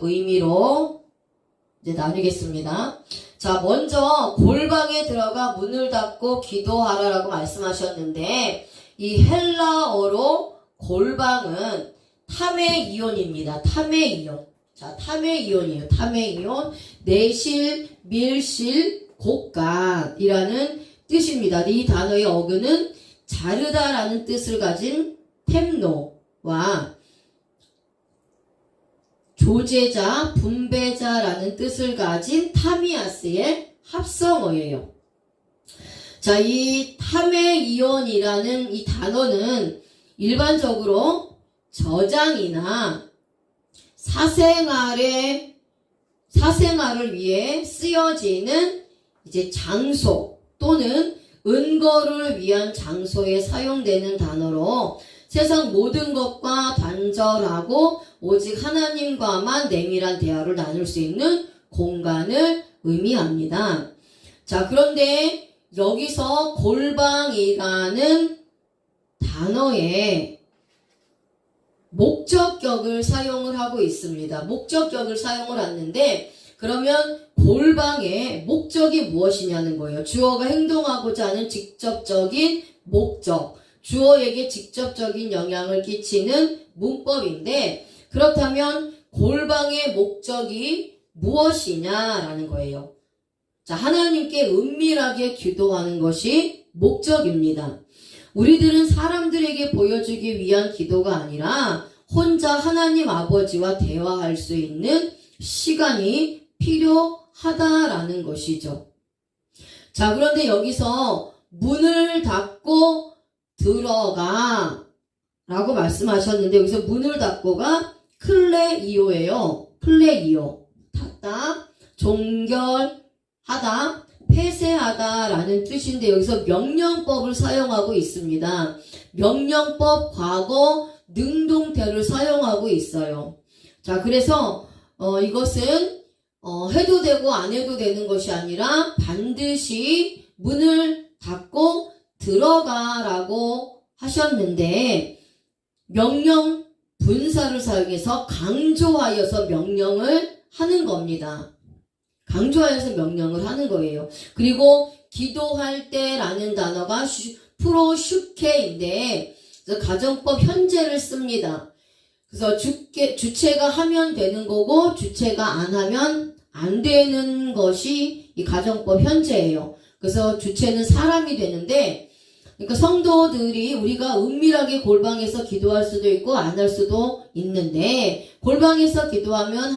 의미로 이제 나누겠습니다. 자, 먼저 골방에 들어가 문을 닫고 기도하라라고 말씀하셨는데 이 헬라어로 골방은 탐의 이온입니다. 탐의 이온. 자, 탐의 이온이에요. 탐의 이온. 내실, 밀실, 곡간이라는 뜻입니다. 이 단어의 어근은 자르다라는 뜻을 가진 템노와 조제자, 분배자라는 뜻을 가진 타미아스의 합성어예요. 자, 이 탐의 이온이라는 이 단어는 일반적으로 저장이나 사생활의 사생활을 위해 쓰여지는 이제 장소 또는 은거를 위한 장소에 사용되는 단어로 세상 모든 것과 단절하고 오직 하나님과만 내밀한 대화를 나눌 수 있는 공간을 의미합니다. 자, 그런데 여기서 골방이라는 단어에 목적격을 사용을 하고 있습니다. 목적격을 사용을 하는데 그러면 골방의 목적이 무엇이냐는 거예요. 주어가 행동하고자 하는 직접적인 목적. 주어에게 직접적인 영향을 끼치는 문법인데 그렇다면 골방의 목적이 무엇이냐라는 거예요. 자, 하나님께 은밀하게 기도하는 것이 목적입니다. 우리들은 사람들에게 보여주기 위한 기도가 아니라 혼자 하나님 아버지와 대화할 수 있는 시간이 필요하다라는 것이죠. 자, 그런데 여기서 문을 닫고 들어가 라고 말씀하셨는데 여기서 문을 닫고가 클레이오예요. 클레이오. 닫다, 종결하다, 폐쇄하다라는 뜻인데 여기서 명령법을 사용하고 있습니다. 명령법 과거 능동태를 사용하고 있어요. 자, 그래서 어, 이것은 어, 해도 되고 안 해도 되는 것이 아니라 반드시 문을 닫고 들어가라고 하셨는데 명령 분사를 사용해서 강조하여서 명령을 하는 겁니다. 강조하여서 명령을 하는 거예요. 그리고 기도할 때라는 단어가 슈- 프로슈케인데 가정법 현재를 씁니다. 그래서 주께, 주체가 하면 되는 거고 주체가 안 하면 안 되는 것이 이 가정법 현재예요. 그래서 주체는 사람이 되는데 그러니까 성도들이 우리가 은밀하게 골방에서 기도할 수도 있고 안 할 수도 있는데 골방에서 기도하면